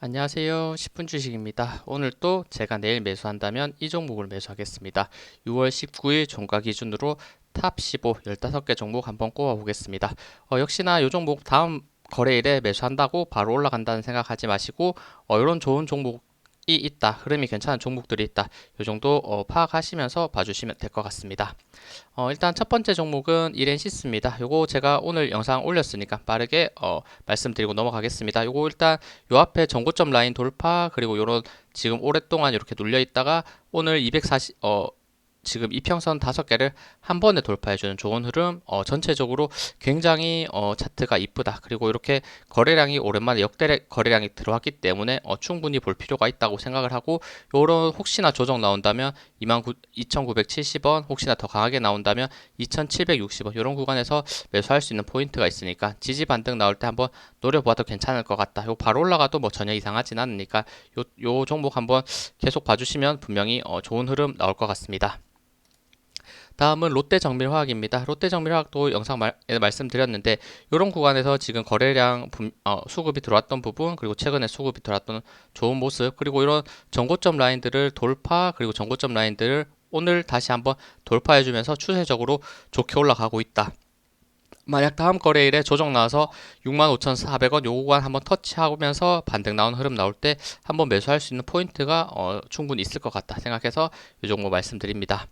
안녕하세요. 10분 주식입니다. 오늘 또 제가 내일 매수한다면 이 종목을 매수하겠습니다. 6월 19일 종가 기준으로 탑 15, 15개 종목 한번 꼽아 보겠습니다. 어, 역시나 이 종목 다음 거래일에 매수한다고 바로 올라간다는 생각하지 마시고 어, 이런 좋은 종목 이 있다. 흐름이 괜찮은 종목들이 있다. 이 정도 어, 파악하시면서 봐주시면 될 것 같습니다. 어, 일단 첫 번째 종목은 이렌시스입니다. 요거 제가 오늘 영상 올렸으니까 빠르게 어, 말씀드리고 넘어가겠습니다. 요거 일단 요 앞에 전고점 라인 돌파 그리고 요런 지금 오랫동안 이렇게 눌려 있다가 오늘 240 어, 지금 이평선 다섯 개를 한 번에 돌파해주는 좋은 흐름 어, 전체적으로 굉장히 어, 차트가 이쁘다 그리고 이렇게 거래량이 오랜만에 역대 거래량이 들어왔기 때문에 어, 충분히 볼 필요가 있다고 생각을 하고 요런 혹시나 조정 나온다면 22,970원 혹시나 더 강하게 나온다면 2,760원 이런 구간에서 매수할 수 있는 포인트가 있으니까 지지 반등 나올 때 한번 노려보아도 괜찮을 것 같다 요 바로 올라가도 뭐 전혀 이상하진 않으니까 요, 요 종목 한번 계속 봐주시면 분명히 어, 좋은 흐름 나올 것 같습니다. 다음은 롯데 정밀화학입니다. 롯데 정밀화학도 영상 말, 말씀드렸는데 이런 구간에서 지금 거래량 분, 어, 수급이 들어왔던 부분 그리고 최근에 수급이 들어왔던 좋은 모습 그리고 이런 전고점 라인들을 돌파 그리고 전고점 라인들을 오늘 다시 한번 돌파해 주면서 추세적으로 좋게 올라가고 있다. 만약 다음 거래일에 조정 나와서 65,400원 요 구간 한번 터치하면서 반등 나온 흐름 나올 때 한번 매수할 수 있는 포인트가 어, 충분히 있을 것 같다 생각해서 이 종목 말씀드립니다.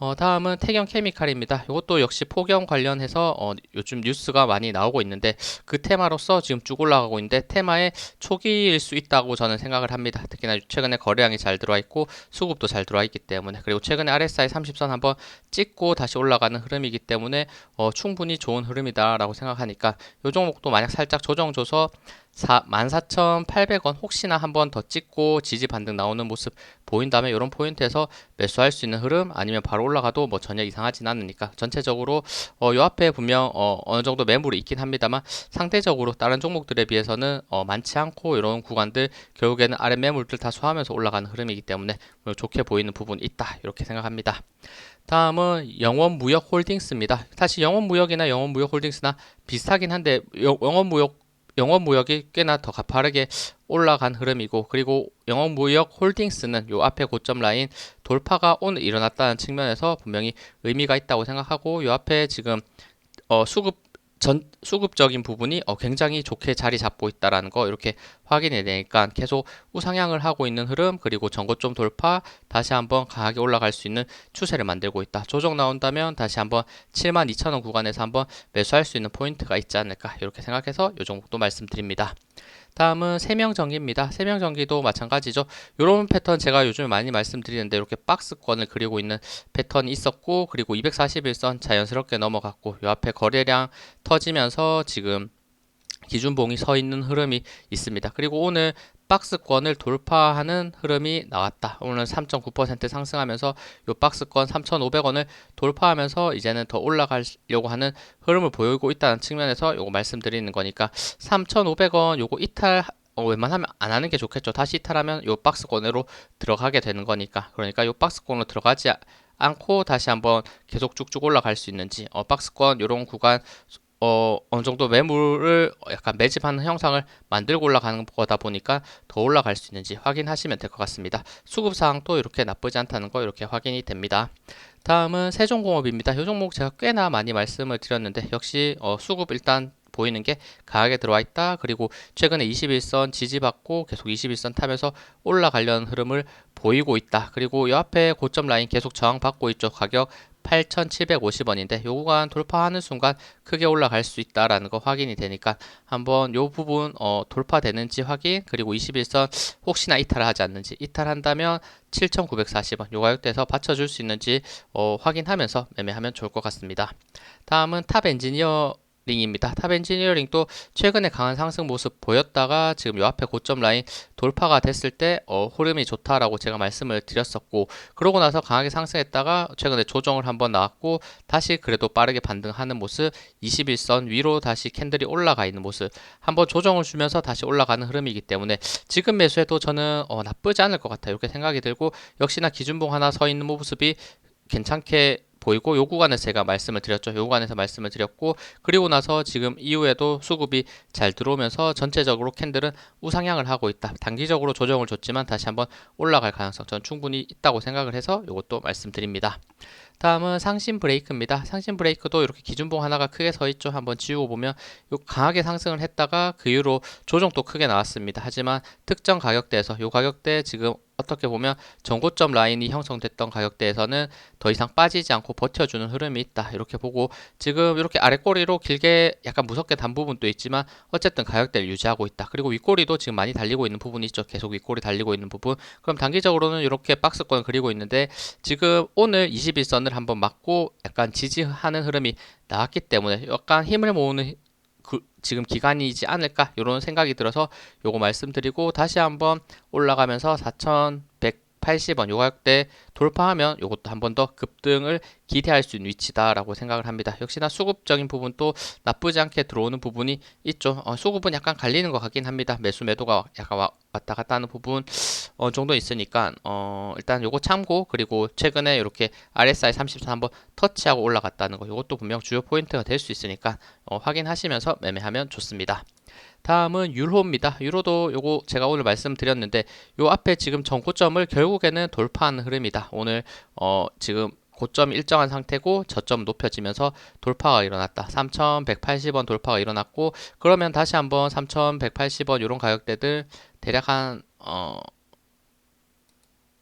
어, 다음은 태경 케미칼입니다. 이것도 역시 폭염 관련해서 어, 요즘 뉴스가 많이 나오고 있는데 그 테마로서 지금 쭉 올라가고 있는데 테마의 초기일 수 있다고 저는 생각을 합니다. 특히나 최근에 거래량이 잘 들어와 있고 수급도 잘 들어와 있기 때문에 그리고 최근에 RSI 30선 한번 찍고 다시 올라가는 흐름이기 때문에 어, 충분히 좋은 흐름이다라고 생각하니까 이 종목도 만약 살짝 조정 줘서 14,800원 혹시나 한 번 더 찍고 지지 반등 나오는 모습 보인다면 이런 포인트에서 매수할 수 있는 흐름 아니면 바로 올라가도 뭐 전혀 이상하진 않으니까 전체적으로 어, 요 앞에 분명 어, 어느 정도 매물이 있긴 합니다만 상대적으로 다른 종목들에 비해서는 어, 많지 않고 이런 구간들 결국에는 아래 매물들 다 소화하면서 올라가는 흐름이기 때문에 뭐 좋게 보이는 부분이 있다 이렇게 생각합니다. 다음은 영원무역 홀딩스입니다. 사실 영원무역이나 영원무역 홀딩스나 비슷하긴 한데 영원무역 영업 무역이 꽤나 더 가파르게 올라간 흐름이고 그리고 영업 무역 홀딩스는 요 앞에 고점 라인 돌파가 오늘 일어났다는 측면에서 분명히 의미가 있다고 생각하고 요 앞에 지금 어 수급 전 수급적인 부분이 어, 굉장히 좋게 자리 잡고 있다라는 거 이렇게 확인이 되니까 계속 우상향을 하고 있는 흐름 그리고 전고점 돌파 다시 한번 강하게 올라갈 수 있는 추세를 만들고 있다. 조정 나온다면 다시 한번 72,000원 구간에서 한번 매수할 수 있는 포인트가 있지 않을까 이렇게 생각해서 이 종목도 말씀드립니다. 다음은 세명 전기입니다. 세명 전기도 마찬가지죠. 이런 패턴 제가 요즘 많이 말씀드리는데 이렇게 박스권을 그리고 있는 패턴이 있었고 그리고 241선 자연스럽게 넘어갔고 이 앞에 거래량 터지면서 지금 기준봉이 서 있는 흐름이 있습니다. 그리고 오늘 박스권을 돌파하는 흐름이 나왔다. 오늘 3.9% 상승하면서 이 박스권 3,500원을 돌파하면서 이제는 더 올라가려고 하는 흐름을 보이고 있다는 측면에서 이거 말씀드리는 거니까 3,500원 요거 이탈 어, 웬만하면 안 하는 게 좋겠죠. 다시 이탈하면 요 박스권으로 들어가게 되는 거니까. 그러니까 요 박스권으로 들어가지 않고 다시 한번 계속 쭉쭉 올라갈 수 있는지 어, 박스권 요런 구간 어, 어느 정도 매물을 약간 매집하는 형상을 만들고 올라가는 거다 보니까 더 올라갈 수 있는지 확인하시면 될 것 같습니다. 수급 사항도 이렇게 나쁘지 않다는 거 이렇게 확인이 됩니다. 다음은 세종공업입니다. 이 종목 제가 꽤나 많이 말씀을 드렸는데 역시 어, 수급 일단 보이는 게 강하게 들어와 있다. 그리고 최근에 21선 지지받고 계속 21선 타면서 올라가려는 흐름을 보이고 있다. 그리고 이 앞에 고점 라인 계속 저항받고 있죠. 가격 8,750원인데 요 구간 돌파하는 순간 크게 올라갈 수 있다라는 거 확인이 되니까 한번 요 부분 어, 돌파되는지 확인 그리고 21선 혹시나 이탈을 하지 않는지 이탈한다면 7,940원 요 가격대에서 받쳐줄 수 있는지 어, 확인하면서 매매하면 좋을 것 같습니다. 다음은 탑 엔지니어 링입니다. 탑 엔지니어링도 최근에 강한 상승 모습 보였다가 지금 요 앞에 고점 라인 돌파가 됐을 때 어, 흐름이 좋다라고 제가 말씀을 드렸었고 그러고 나서 강하게 상승했다가 최근에 조정을 한번 나왔고 다시 그래도 빠르게 반등하는 모습 21선 위로 다시 캔들이 올라가 있는 모습 한번 조정을 주면서 다시 올라가는 흐름이기 때문에 지금 매수해도 저는 어, 나쁘지 않을 것 같아요. 이렇게 생각이 들고 역시나 기준봉 하나 서 있는 모습이 괜찮게 보이고 요 구간에서 제가 말씀을 드렸죠. 요 구간에서 말씀을 드렸고 그리고 나서 지금 이후에도 수급이 잘 들어오면서 전체적으로 캔들은 우상향을 하고 있다. 단기적으로 조정을 줬지만 다시 한번 올라갈 가능성 전 충분히 있다고 생각을 해서 이것도 말씀드립니다. 다음은 상신 브레이크입니다. 상신 브레이크도 이렇게 기준봉 하나가 크게 서 있죠. 한번 지우고 보면 요 강하게 상승을 했다가 그 이후로 조정도 크게 나왔습니다. 하지만 특정 가격대에서 요 가격대 지금 어떻게 보면 전고점 라인이 형성됐던 가격대에서는 더 이상 빠지지 않고 버텨주는 흐름이 있다. 이렇게 보고 지금 이렇게 아랫꼬리로 길게 약간 무섭게 단 부분도 있지만 어쨌든 가격대를 유지하고 있다. 그리고 윗꼬리도 지금 많이 달리고 있는 부분이 있죠. 계속 윗꼬리 달리고 있는 부분. 그럼 단기적으로는 이렇게 박스권을 그리고 있는데 지금 오늘 21선을 한번 맞고 약간 지지하는 흐름이 나왔기 때문에 약간 힘을 모으는 그 지금 기간이지 않을까? 이런 생각이 들어서 요거 말씀드리고 다시 한번 올라가면서 4,180원 요 가격대 돌파하면 요것도 한 번 더 급등을 기대할 수 있는 위치다라고 생각을 합니다. 역시나 수급적인 부분도 나쁘지 않게 들어오는 부분이 있죠. 어, 수급은 약간 갈리는 것 같긴 합니다. 매수 매도가 약간 와, 왔다 갔다 하는 부분 어, 정도 있으니까 어, 일단 요거 참고 그리고 최근에 이렇게 RSI 34 한번 터치하고 올라갔다는 거 요것도 분명 주요 포인트가 될 수 있으니까 어, 확인하시면서 매매하면 좋습니다. 다음은 유로입니다. 유로도 요거 제가 오늘 말씀드렸는데 요 앞에 지금 전 고점을 결국에는 돌파하는 흐름이다. 오늘 어 지금 고점 일정한 상태고 저점 높여지면서 돌파가 일어났다. 3,180원 돌파가 일어났고 그러면 다시 한번 3,180원 이런 가격대들 대략 한 어,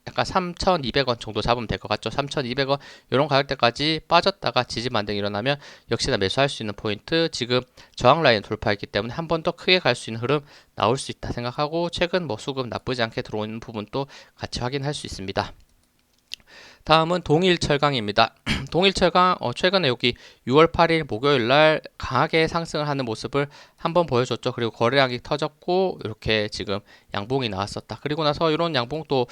약간 3,200원 정도 잡으면 될 것 같죠. 3,200원 이런 가격대까지 빠졌다가 지지 반등이 일어나면 역시나 매수할 수 있는 포인트 지금 저항 라인 돌파했기 때문에 한 번 더 크게 갈 수 있는 흐름 나올 수 있다 생각하고 최근 뭐 수급 나쁘지 않게 들어오는 부분도 같이 확인할 수 있습니다. 다음은 동일철강입니다. 동일철강 어, 최근에 여기 6월 8일 목요일 날 강하게 상승을 하는 모습을 한번 보여줬죠. 그리고 거래량이 터졌고 이렇게 지금 양봉이 나왔었다. 그리고 나서 이런 양봉도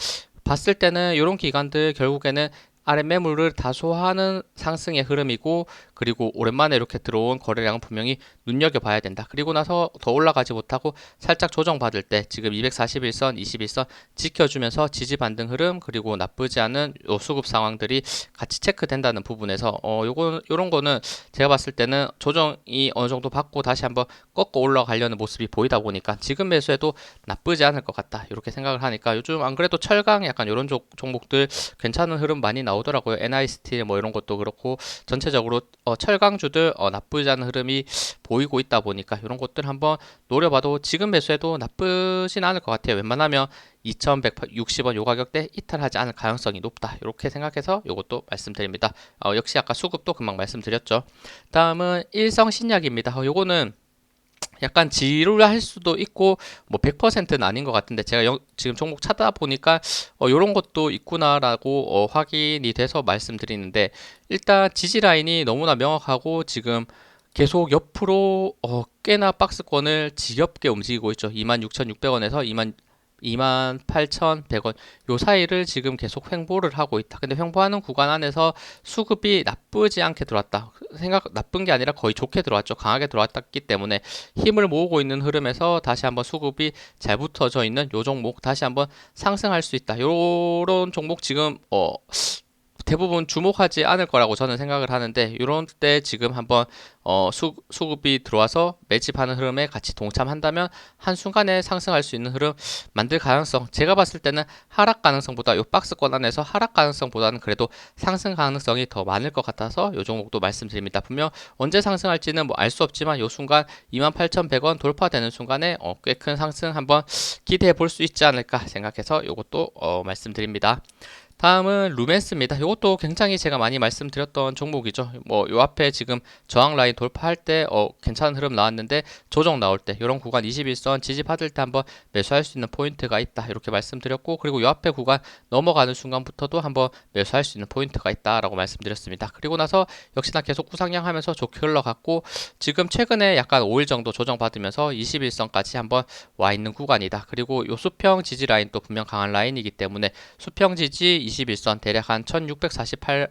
봤을 때는 이런 기관들 결국에는 아래 매물을 다소화하는 상승의 흐름이고 그리고 오랜만에 이렇게 들어온 거래량은 분명히 눈여겨봐야 된다. 그리고 나서 더 올라가지 못하고 살짝 조정받을 때 지금 241선, 21선 지켜주면서 지지 반등 흐름 그리고 나쁘지 않은 요 수급 상황들이 같이 체크된다는 부분에서 어 요거 요런 거는 제가 봤을 때는 조정이 어느 정도 받고 다시 한번 꺾어 올라가려는 모습이 보이다 보니까 지금 매수해도 나쁘지 않을 것 같다. 이렇게 생각을 하니까 요즘 안 그래도 철강 약간 이런 종목들 괜찮은 흐름 많이 나오고 나오더라고요. NIST 뭐 이런 것도 그렇고 전체적으로 어, 철강주들 어, 나쁘지 않은 흐름이 보이고 있다 보니까 이런 것들 한번 노려봐도 지금 매수해도 나쁘진 않을 것 같아요. 웬만하면 2160원 요 가격대 이탈하지 않을 가능성이 높다. 이렇게 생각해서 이것도 말씀드립니다. 어, 역시 아까 수급도 금방 말씀드렸죠. 다음은 일성신약입니다. 어, 요거는 약간 지루할 수도 있고 뭐 100%는 아닌 것 같은데 제가 여, 지금 종목 찾아보니까 어, 이런 것도 있구나라고 어, 확인이 돼서 말씀드리는데 일단 지지 라인이 너무나 명확하고 지금 계속 옆으로 어, 꽤나 박스권을 지겹게 움직이고 있죠. 26,600원에서 2만 28,100원 요 사이를 지금 계속 횡보를 하고 있다. 근데 횡보하는 구간 안에서 수급이 나쁘지 않게 들어왔다. 생각 나쁜 게 아니라 거의 좋게 들어왔죠. 강하게 들어왔기 때문에 힘을 모으고 있는 흐름에서 다시 한번 수급이 잘 붙어져 있는 요 종목 다시 한번 상승할 수 있다. 요런 종목 지금 어 대부분 주목하지 않을 거라고 저는 생각을 하는데 이런 때 지금 한번 어, 수, 수급이 들어와서 매집하는 흐름에 같이 동참한다면 한순간에 상승할 수 있는 흐름 만들 가능성 제가 봤을 때는 하락 가능성보다 요 박스권 안에서 하락 가능성보다는 그래도 상승 가능성이 더 많을 것 같아서 요 종목도 말씀드립니다. 분명 언제 상승할지는 뭐 알 수 없지만 요 순간 28,100원 돌파되는 순간에 어, 꽤 큰 상승 한번 기대해 볼 수 있지 않을까 생각해서 요것도 어, 말씀드립니다. 다음은 루멘스입니다. 이것도 굉장히 제가 많이 말씀드렸던 종목이죠. 뭐 요 앞에 지금 저항 라인 돌파할 때 어, 괜찮은 흐름 나왔는데 조정 나올 때 이런 구간 21선 지지 받을 때 한번 매수할 수 있는 포인트가 있다. 이렇게 말씀드렸고 그리고 요 앞에 구간 넘어가는 순간부터도 한번 매수할 수 있는 포인트가 있다라고 말씀드렸습니다. 그리고 나서 역시나 계속 구상량하면서 좋게 흘러갔고 지금 최근에 약간 5일 정도 조정 받으면서 21선까지 한번 와 있는 구간이다. 그리고 요 수평 지지 라인 또 분명 강한 라인이기 때문에 수평 지지 21선 대략 한 1648,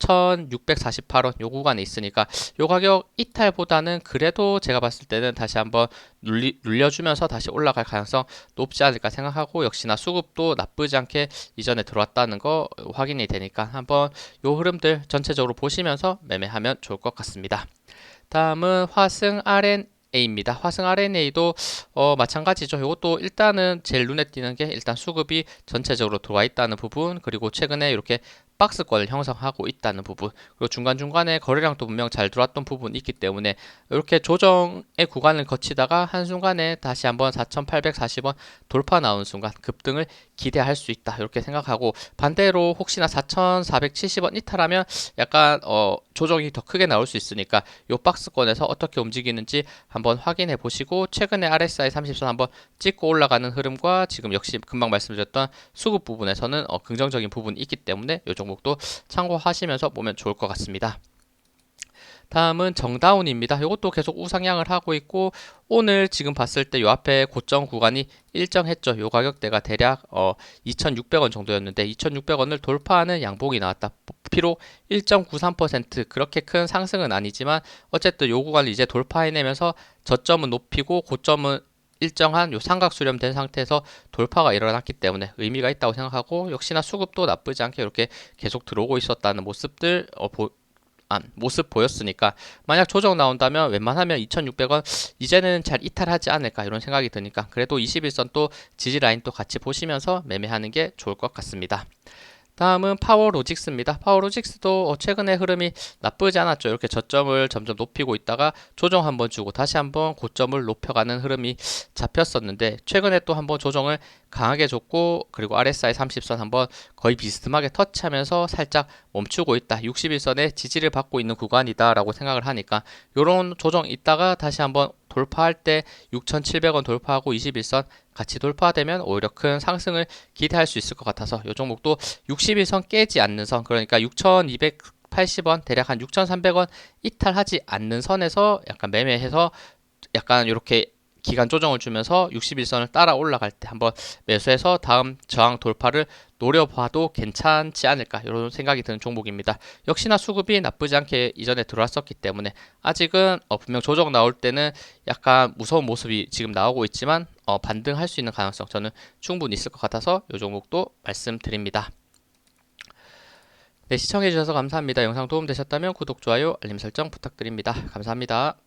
1648원 요 구간에 있으니까 요 가격 이탈보다는 그래도 제가 봤을 때는 다시 한번 눌리, 눌려주면서 다시 올라갈 가능성 높지 않을까 생각하고 역시나 수급도 나쁘지 않게 이전에 들어왔다는 거 확인이 되니까 한번 요 흐름들 전체적으로 보시면서 매매하면 좋을 것 같습니다. 다음은 화승 RNA입니다. 화승 RNA도 어, 마찬가지죠. 이것도 일단은 제일 눈에 띄는 게 일단 수급이 전체적으로 들어와 있다는 부분 그리고 최근에 이렇게 박스권을 형성하고 있다는 부분 그리고 중간중간에 거래량도 분명 잘 들어왔던 부분이 있기 때문에 이렇게 조정의 구간을 거치다가 한순간에 다시 한번 4,840원 돌파 나온 순간 급등을 기대할 수 있다 이렇게 생각하고 반대로 혹시나 4,470원 이탈하면 약간 어, 조정이 더 크게 나올 수 있으니까 이 박스권에서 어떻게 움직이는지 한번 확인해 보시고 최근에 RSI 30선 한번 찍고 올라가는 흐름과 지금 역시 금방 말씀드렸던 수급 부분에서는 어, 긍정적인 부분이 있기 때문에 이 종목도 참고하시면서 보면 좋을 것 같습니다. 다음은 정다운입니다. 이것도 계속 우상향을 하고 있고 오늘 지금 봤을 때 요 앞에 고점 구간이 일정했죠. 요 가격대가 대략 어 2,600원 정도였는데 2,600원을 돌파하는 양봉이 나왔다. 비록 1.93% 그렇게 큰 상승은 아니지만 어쨌든 요 구간을 이제 돌파해내면서 저점은 높이고 고점은 일정한 요 삼각 수렴된 상태에서 돌파가 일어났기 때문에 의미가 있다고 생각하고 역시나 수급도 나쁘지 않게 이렇게 계속 들어오고 있었다는 모습들 어, 보, 아, 모습 보였으니까 만약 조정 나온다면 웬만하면 2,600원 이제는 잘 이탈하지 않을까 이런 생각이 드니까 그래도 21선 또 지지 라인 또 같이 보시면서 매매하는 게 좋을 것 같습니다. 다음은 파워로직스입니다. 파워로직스도 어, 최근에 흐름이 나쁘지 않았죠. 이렇게 저점을 점점 높이고 있다가 조정 한번 주고 다시 한번 고점을 높여가는 흐름이 잡혔었는데 최근에 또 한번 조정을 강하게 줬고 그리고 RSI 30선 한번 거의 비스듬하게 터치하면서 살짝 멈추고 있다. 61선의 지지를 받고 있는 구간이다 라고 생각을 하니까 이런 조정 있다가 다시 한번 돌파할 때 6,700원 돌파하고 21선 같이 돌파되면 오히려 큰 상승을 기대할 수 있을 것 같아서 이 종목도 61선 깨지 않는 선 그러니까 6,280원 대략 한 6,300원 이탈하지 않는 선에서 약간 매매해서 약간 이렇게 기간 조정을 주면서 61선을 따라 올라갈 때 한번 매수해서 다음 저항 돌파를 노려봐도 괜찮지 않을까 이런 생각이 드는 종목입니다. 역시나 수급이 나쁘지 않게 이전에 들어왔었기 때문에 아직은 어 분명 조정 나올 때는 약간 무서운 모습이 지금 나오고 있지만 어 반등할 수 있는 가능성 저는 충분히 있을 것 같아서 이 종목도 말씀드립니다. 네, 시청해주셔서 감사합니다. 영상 도움되셨다면 구독, 좋아요, 알림 설정 부탁드립니다. 감사합니다.